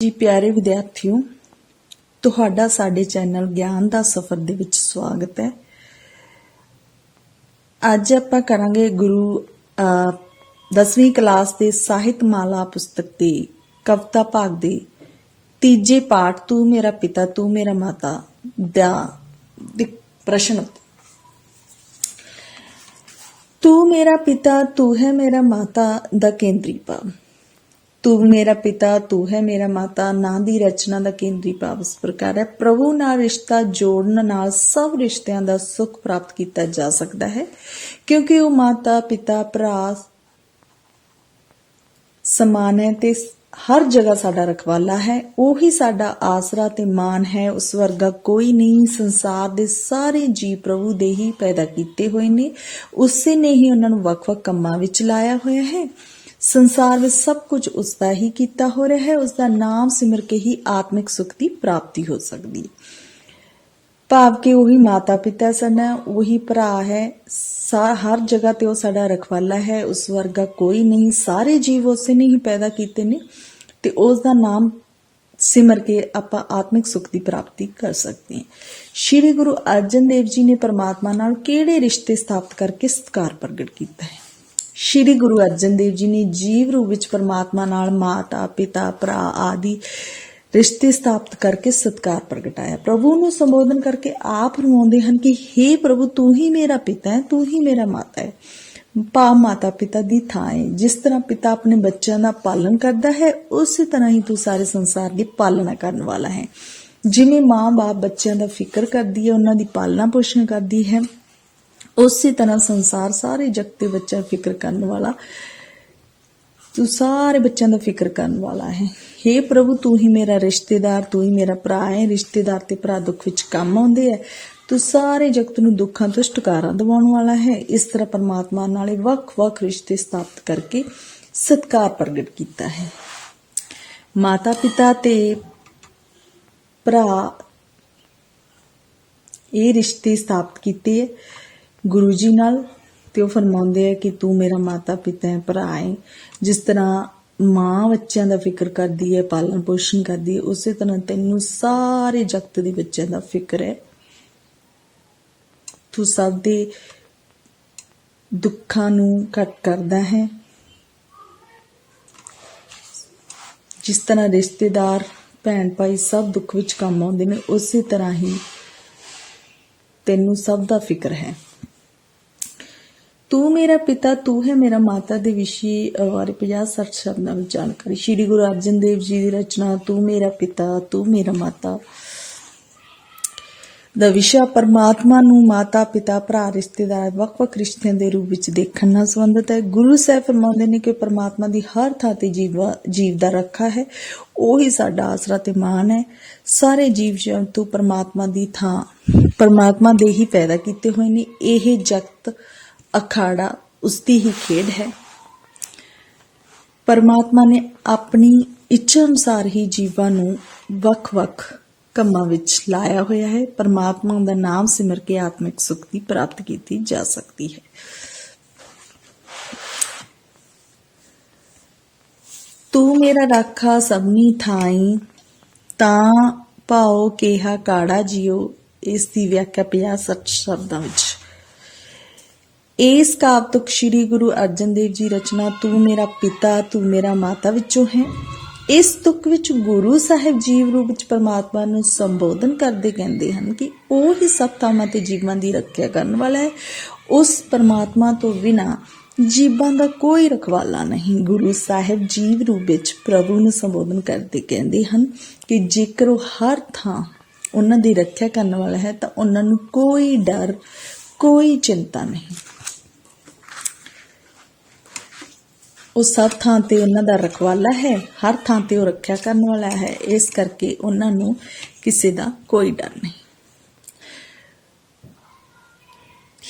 ਜੀ ਪਿਆਰੇ ਵਿਦਿਆਰਥੀਓ, ਤੁਹਾਡਾ ਸਾਡੇ ਚੈਨਲ ਗਿਆਨ ਦਾ ਸਫ਼ਰ ਦੇ ਵਿੱਚ ਸਵਾਗਤ ਹੈ। ਅੱਜ ਆਪਾਂ ਕਰਾਂਗੇ ਗੁਰੂ 10ਵੀਂ ਕਲਾਸ ਦੇ ਸਾਹਿਤ ਮਾਲਾ ਪੁਸਤਕ ਦੇ ਕਵਿਤਾ ਭਾਗ ਦੇ ਤੀਜੇ ਪਾਠ, ਤੂੰ ਮੇਰਾ ਪਿਤਾ, ਤੂੰ ਮੇਰਾ ਮਾਤਾ ਦਾ ਪ੍ਰਸ਼ਨ ਤੂੰ ਮੇਰਾ ਪਿਤਾ, ਤੂੰ ਹੈ ਮੇਰਾ ਮਾਤਾ ਦਾ ਕੇਂਦਰੀ ਭਾਵ। ਤੂੰ ਮੇਰਾ ਪਿਤਾ, ਤੂੰ ਹੈ ਮੇਰਾ ਮਾਤਾ, ਨਾਂ ਦੀ ਰਚਨਾ ਦਾ ਕੇਂਦਰੀ ਭਾਵ ਇਸ ਪ੍ਰਕਾਰ ਹੈ। ਪ੍ਰਭੂ ਨਾਲ ਰਿਸ਼ਤਾ ਜੋੜਨ ਨਾਲ ਸਭ ਰਿਸ਼ਤਿਆਂ ਦਾ ਸੁੱਖ ਪ੍ਰਾਪਤ ਕੀਤਾ ਜਾ ਸਕਦਾ ਹੈ, ਕਿਉਂਕਿ ਉਹ ਮਾਤਾ, ਪਿਤਾ, ਭਰਾ ਸਮਾਨ ਹੈ ਤੇ ਹਰ ਜਗ੍ਹਾ ਸਾਡਾ ਰਖਵਾਲਾ ਹੈ। ਉਹੀ ਸਾਡਾ ਆਸਰਾ ਤੇ ਮਾਨ ਹੈ। ਉਸ ਵਰਗਾ ਕੋਈ ਨਹੀਂ, ਸੰਸਾਰ ਦੇ ਸਾਰੇ ਜੀਵ ਪ੍ਰਭੂ ਦੇ ਹੀ ਪੈਦਾ ਕੀਤੇ ਹੋਏ ਨੇ। ਉਸੇ ਨੇ ਹੀ ਉਹਨਾਂ ਨੂੰ ਵੱਖ-ਵੱਖ ਕੰਮਾਂ ਵਿੱਚ ਲਾਇਆ ਹੋਇਆ ਹੈ। ਸੰਸਾਰ ਵਿੱਚ ਸਭ ਕੁਝ ਉਸ ਦਾ ਹੀ ਕੀਤਾ ਹੋ ਰਿਹਾ ਹੈ ਉਸ ਦਾ ਨਾਮ ਸਿਮਰ ਕੇ ਹੀ ਆਤਮਿਕ ਸੁਖ ਦੀ ਪ੍ਰਾਪਤੀ ਹੋ ਸਕਦੀ ਹੈ। ਭਾਵ ਕਿ ਉਹੀ ਮਾਤਾ ਪਿਤਾ ਸਨ, ਉਹੀ ਭਰਾ ਹੈ ਹਰ ਜਗ੍ਹਾ ਤੇ ਉਹ ਸਾਡਾ ਰਖਵਾਲਾ ਹੈ, ਉਸ ਵਰਗਾ ਕੋਈ ਨਹੀਂ, ਸਾਰੇ ਜੀਵ ਉਸੇ ਨੇ ਹੀ ਪੈਦਾ ਕੀਤੇ ਨੇ, ਤੇ ਉਸ ਦਾ ਨਾਮ ਸਿਮਰ ਕੇ ਆਪਾਂ ਆਤਮਿਕ ਸੁਖ ਦੀ ਪ੍ਰਾਪਤੀ ਕਰ ਸਕਦੇ ਹਾਂ। ਸ਼੍ਰੀ ਗੁਰੂ ਅਰਜਨ ਦੇਵ ਜੀ ਨੇ ਪਰਮਾਤਮਾ ਨਾਲ ਕਿਹੜੇ ਰਿਸ਼ਤੇ ਸਥਾਪਿਤ ਕਰਕੇ ਸਤਕਾਰ ਪ੍ਰਗਟ ਕੀਤਾ ਹੈ? ਸ਼੍ਰੀ ਗੁਰੂ ਅਰਜਨ ਦੇਵ ਜੀ ਨੇ ਜੀਵ ਰੂਪ ਵਿੱਚ ਪਰਮਾਤਮਾ ਨਾਲ ਮਾਤਾ, ਪਿਤਾ, ਭਰਾ ਆਦਿ ਰਿਸ਼ਤੇ ਸਥਾਪਿਤ ਕਰਕੇ ਸਤਕਾਰ ਪ੍ਰਗਟਾਇਆ ਪ੍ਰਭੂ ਨੂੰ ਸੰਬੋਧਨ ਕਰਕੇ ਆਪ ਫਰਮਾਉਂਦੇ ਹਨ ਕਿ हे ਪ੍ਰਭੂ, ਤੂੰ ਹੀ ਮੇਰਾ ਪਿਤਾ ਹੈ, ਤੂੰ ਹੀ ਮੇਰਾ ਮਾਤਾ ਹੈ। ਪਾ ਮਾਤਾ ਪਿਤਾ ਦੀ ਥਾਂ ਹੈ। ਜਿਸ ਤਰ੍ਹਾਂ ਪਿਤਾ ਆਪਣੇ ਬੱਚਿਆਂ ਦਾ ਪਾਲਣ ਕਰਦਾ ਹੈ, ਉਸੇ ਤਰ੍ਹਾਂ ਹੀ ਤੂੰ ਸਾਰੇ ਸੰਸਾਰ ਦੀ ਪਾਲਣਾ ਕਰਨ ਵਾਲਾ ਹੈ। ਜਿਵੇਂ ਮਾਂ-ਬਾਪ ਬੱਚਿਆਂ ਦਾ ਫਿਕਰ ਕਰਦੀ ਹੈ, ਉਹਨਾਂ ਦੀ ਪਾਲਣਾ ਪੋਸ਼ਣ ਕਰਦੀ ਹੈ ਉਸੇ ਤਰ੍ਹਾਂ ਸੰਸਾਰ ਸਾਰੇ ਜਗਤ ਦੇ ਬੱਚਾ ਫਿਕਰ ਕਰਨ ਵਾਲਾ, ਤੂੰ ਸਾਰੇ ਬੱਚਿਆਂ ਦਾ ਫਿਕਰ ਕਰਨ ਵਾਲਾ ਹੈ। हे ਪ੍ਰਭੂ, ਤੂੰ ਹੀ ਮੇਰਾ ਰਿਸ਼ਤੇਦਾਰ, ਤੂੰ ਹੀ ਮੇਰਾ ਭਰਾ ਹੈ। ਰਿਸ਼ਤੇਦਾਰ ਤੇ ਭਰਾ ਦੁੱਖ ਵਿੱਚ ਕੰਮ ਆਉਂਦੇ ਹੈ ਤੂੰ ਸਾਰੇ ਜਗਤ ਨੂੰ ਦੁੱਖਾਂ ਤੋਂ ਛੁਟਕਾਰਾ ਦਿਵਾਉਣ ਵਾਲਾ ਹੈ। ਇਸ ਤਰ੍ਹਾਂ ਪਰਮਾਤਮਾ ਨਾਲੇ ਵੱਖ-ਵੱਖ ਰਿਸ਼ਤੇ ਸਥਾਪਿਤ ਕਰਕੇ ਸਤਕਾਰ ਪ੍ਰਗਟ ਕੀਤਾ ਹੈ। ਮਾਤਾ ਪਿਤਾ ਤੇ ਭਰਾ ਇਹ ਰਿਸ਼ਤੇ ਸਥਾਪਿਤ ਕੀਤੇ ਹੈ ਗੁਰੂ ਜੀ ਨਾਲ ਤੇ ਉਹ ਫਰਮਾਉਂਦੇ ਆ ਕਿ ਤੂੰ ਮੇਰਾ ਮਾਤਾ ਪਿਤਾ ਹੈ, ਭਰਾ ਹੈ। ਜਿਸ ਤਰ੍ਹਾਂ ਮਾਂ ਬੱਚਿਆਂ ਦਾ ਫਿਕਰ ਕਰਦੀ ਹੈ, ਪਾਲਣ ਪੋਸ਼ਣ ਕਰਦੀ ਹੈ, ਉਸੇ ਤਰ੍ਹਾਂ ਤੈਨੂੰ ਸਾਰੇ ਜਗਤ ਦੇ ਬੱਚਿਆਂ ਦਾ ਫਿਕਰ ਹੈ। ਤੂੰ ਸਭ ਦੇ ਦੁੱਖਾਂ ਨੂੰ ਘਟ ਕਰਦਾ ਹੈ। ਜਿਸ ਤਰ੍ਹਾਂ ਰਿਸ਼ਤੇਦਾਰ, ਭੈਣ ਭਾਈ ਸਭ ਦੁੱਖ ਵਿੱਚ ਕੰਮ ਆਉਂਦੇ ਨੇ, ਉਸੇ ਤਰ੍ਹਾਂ ਹੀ ਤੈਨੂੰ ਸਭ ਦਾ ਫਿਕਰ ਹੈ। ਤੂੰ ਮੇਰਾ ਪਿਤਾ, ਤੂੰ ਹੈ ਮੇਰਾ ਮਾਤਾ ਦੇ ਵਿਸ਼ੇ ਬਾਰੇ 50 60 ਸ਼ਬਦਾਂ ਵਿੱਚ ਜਾਣਕਾਰੀ। ਸ਼੍ਰੀ ਗੁਰੂ ਅਰਜਨ ਦੇਵ ਜੀ ਦੀ ਰਚਨਾ, ਤੂੰ ਮੇਰਾ ਪਿਤਾ, ਤੂੰ ਮੇਰਾ ਮਾਤਾ ਦਾ ਵਿਸ਼ਾ ਪਰਮਾਤਮਾ ਨੂੰ ਮਾਤਾ, ਪਿਤਾ, ਭਰਾ, ਰਿਸ਼ਤੇਦਾਰ ਵੱਖ-ਵੱਖ ਰਿਸ਼ਤਿਆਂ ਦੇ ਰੂਪ ਵਿੱਚ ਦੇਖਣ ਨਾਲ ਸੰਬੰਧਿਤ ਹੈ। ਗੁਰੂ ਸਾਹਿਬ ਫਰਮਾਉਂਦੇ ਨੇ ਕਿ ਪਰਮਾਤਮਾ ਦੀ ਹਰ ਥਾਂ ਤੇ ਜੀਵ ਜੀਵ ਦਾ ਰੱਖਾ ਹੈ। ਉਹ ਹੀ ਸਾਡਾ ਆਸਰਾ ਤੇ ਮਾਨ ਹੈ। ਸਾਰੇ ਜੀਵ ਜੰਤੂ ਪਰਮਾਤਮਾ ਦੀ ਥਾਂ, ਪਰਮਾਤਮਾ ਦੇ ਹੀ ਪੈਦਾ ਕੀਤੇ ਹੋਏ ਨੇ। ਇਹ ਜਗਤ ਅਖਾੜਾ ਉਸਦੀ ਹੀ ਖੇਡ ਹੈ। ਪਰਮਾਤਮਾ ਨੇ ਆਪਣੀ ਇੱਛਾ ਅਨੁਸਾਰ ਹੀ ਜੀਵਾਂ ਨੂੰ ਵੱਖ-ਵੱਖ ਕੰਮਾਂ ਵਿੱਚ ਲਾਇਆ ਹੋਇਆ ਹੈ। ਪਰਮਾਤਮਾ ਦਾ ਨਾਮ ਸਿਮਰ ਕੇ ਆਤਮਿਕ ਸੁਖ ਦੀ ਪ੍ਰਾਪਤ ਕੀਤੀ ਜਾ ਸਕਦੀ ਹੈ। ਤੂੰ ਮੇਰਾ ਰਾਖਾ ਸਭਨੀ ਥਾਈ, ਤਾਂ ਭਾਉ ਕਿਹਾ ਕਾੜਾ ਜਿਉ ਇਸ ਦੀ ਵਿਆਖਿਆ 50 ਸ਼ਬਦਾਂ ਵਿੱਚ ਇਸ ਕਾਵਤਕ ਸ੍ਰੀ ਗੁਰੂ ਅਰਜਨ ਦੇਵ ਜੀ ਰਚਨਾ, ਤੂੰ ਮੇਰਾ ਪਿਤਾ, ਤੂੰ ਮੇਰਾ ਮਾਤਾ ਵਿੱਚੋਂ ਹੈ। ਇਸ ਤੁਕ ਵਿੱਚ ਗੁਰੂ ਸਾਹਿਬ ਜੀਵ ਰੂਪ ਵਿੱਚ ਪਰਮਾਤਮਾ ਨੂੰ ਸੰਬੋਧਨ ਕਰਦੇ ਕਹਿੰਦੇ ਹਨ ਕਿ ਉਹ ਹੀ ਸਭ ਥਾਵਾਂ ਤੇ ਜੀਵਾਂ ਦੀ ਰੱਖਿਆ ਕਰਨ ਵਾਲਾ ਹੈ। ਉਸ ਪਰਮਾਤਮਾ ਤੋਂ ਬਿਨਾ ਜੀਵਾਂ ਦਾ ਕੋਈ ਰਖਵਾਲਾ ਨਹੀਂ। ਗੁਰੂ ਸਾਹਿਬ ਜੀਵ ਰੂਪ ਵਿੱਚ ਪ੍ਰਭੂ ਨੂੰ ਸੰਬੋਧਨ ਕਰਦੇ ਕਹਿੰਦੇ ਹਨ ਕਿ ਜੇਕਰ ਉਹ ਹਰ ਥਾਂ ਉਹਨਾਂ ਦੀ ਰੱਖਿਆ ਕਰਨ ਵਾਲਾ ਹੈ ਤਾਂ ਉਹਨਾਂ ਨੂੰ ਕੋਈ ਡਰ, ਕੋਈ ਚਿੰਤਾ ਨਹੀਂ। ਉਹ ਸਭ ਥਾਂ ਤੇ ਉਹਨਾਂ ਦਾ ਰਖਵਾਲਾ ਹੈ, ਹਰ ਥਾਂ ਤੇ ਉਹ ਰੱਖਿਆ ਕਰਨ ਵਾਲਾ ਹੈ। ਇਸ ਕਰਕੇ ਉਹਨਾਂ ਨੂੰ ਕਿਸੇ ਦਾ ਕੋਈ ਡਰ ਨਹੀਂ।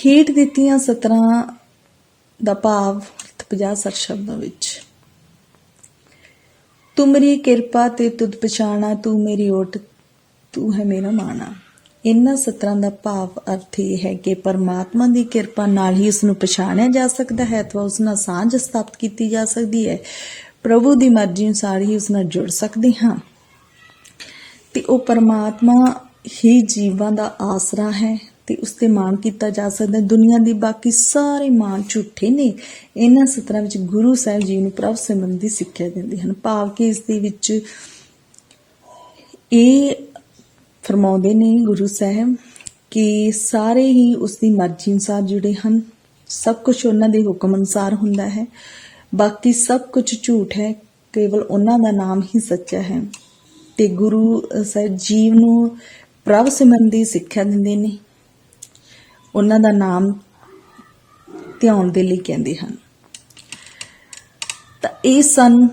ਹੇਠ ਦਿੱਤੀਆਂ ਸਤਰਾਂ ਦਾ ਭਾਵ 50 60 ਸ਼ਬਦਾਂ ਵਿੱਚ। ਤੁਮਰੀ ਕਿਰਪਾ ਤੇ ਤੁਧ ਪਛਾਣਾ, ਤੂੰ ਮੇਰੀ ਓਟ, ਤੂੰ ਹੈ ਮੇਰਾ ਮਾਣਾ। ਇਹਨਾਂ ਸਤਰਾਂ ਦਾ ਭਾਵ ਅਰਥ ਇਹ ਹੈ ਕਿ ਪਰਮਾਤਮਾ ਦੀ ਕਿਰਪਾ ਨਾਲ ਹੀ ਉਸ ਨੂੰ ਪਛਾਣਿਆ ਜਾ ਸਕਦਾ ਹੈ ਅਥਵਾ ਉਸ ਨਾਲ ਸਾਂਝ ਸਥਾਪਿਤ ਕੀਤੀ ਜਾ ਸਕਦੀ ਹੈ। ਪ੍ਰਭੂ ਦੀ ਮਰਜ਼ੀ ਅਨੁਸਾਰ ਹੀ ਉਸ ਨਾਲ ਜੁੜ ਸਕਦੇ ਹਾਂ। ਤੇ ਉਹ ਪਰਮਾਤਮਾ ਹੀ ਜੀਵਾਂ ਦਾ ਆਸਰਾ ਹੈ ਤੇ ਉਸ ਤੇ ਮਾਣ ਕੀਤਾ ਜਾ ਸਕਦਾ ਹੈ। ਦੁਨੀਆ ਦੀ ਬਾਕੀ ਸਾਰੇ ਮਾਣ ਝੂਠੇ ਨੇ। ਇਹਨਾਂ ਸਤਰਾਂ ਵਿੱਚ ਗੁਰੂ ਸਾਹਿਬ ਜੀ ਨੂੰ ਪ੍ਰਭ ਸੰਬੰਧੀ ਸਿੱਖਿਆ ਦਿੰਦੇ ਹਨ। ਭਾਵ ਕਿ ਇਸ ਦੇ ਵਿੱਚ ਇਹ ਫਰਮਾਉਂਦੇ ਨੇ ਗੁਰੂ ਸਾਹਿਬ ਕਿ ਸਾਰੇ ਹੀ ਉਸ ਦੀ ਮਰਜ਼ੀ ਅਨੁਸਾਰ ਜੁੜੇ ਹਨ। ਸਭ ਕੁਝ ਉਹਨਾਂ ਦੇ ਹੁਕਮ ਅਨੁਸਾਰ ਹੁੰਦਾ ਹੈ। ਬਾਕੀ ਸਭ ਕੁਝ ਝੂਠ ਹੈ। ਕੇਵਲ ਉਹਨਾਂ ਦਾ ਨਾਮ ਹੀ ਸੱਚਾ ਹੈ। ਤੇ ਗੁਰੂ ਸਾਹਿਬ ਜੀਵ ਨੂੰ ਪ੍ਰਭ ਸੰਬੰਧੀ ਸਿੱਖਿਆ ਦਿੰਦੇ ਨੇ। ਉਹਨਾਂ ਦਾ ਨਾਮ ਧਿਆਉਣ ਦੇ ਲਈ ਕਹਿੰਦੇ ਹਨ। ਤਾਂ ਇਹ ਸਨ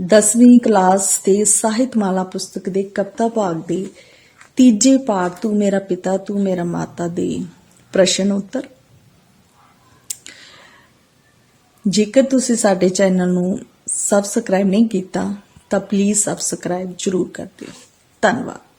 10ਵੀਂ ਕਲਾਸ ਦੇ ਸਾਹਿਤਮਾਲਾ ਪੁਸਤਕ ਦੇ ਕਵਿਤਾ ਭਾਗ ਦੇ ਤੀਜੇ ਪਾਠ, ਤੂੰ ਮੇਰਾ ਪਿਤਾ, ਤੂੰ ਮੇਰਾ ਮਾਤਾ ਦੇ ਪ੍ਰਸ਼ਨ ਉੱਤਰ। ਜੇਕਰ ਤੁਸੀਂ ਸਾਡੇ ਚੈਨਲ ਨੂੰ ਸਬਸਕ੍ਰਾਈਬ ਨਹੀਂ ਕੀਤਾ, ਤਾਂ ਪਲੀਜ਼ ਸਬਸਕ੍ਰਾਈਬ ਜ਼ਰੂਰ ਕਰ ਦਿਓ। ਧੰਨਵਾਦ।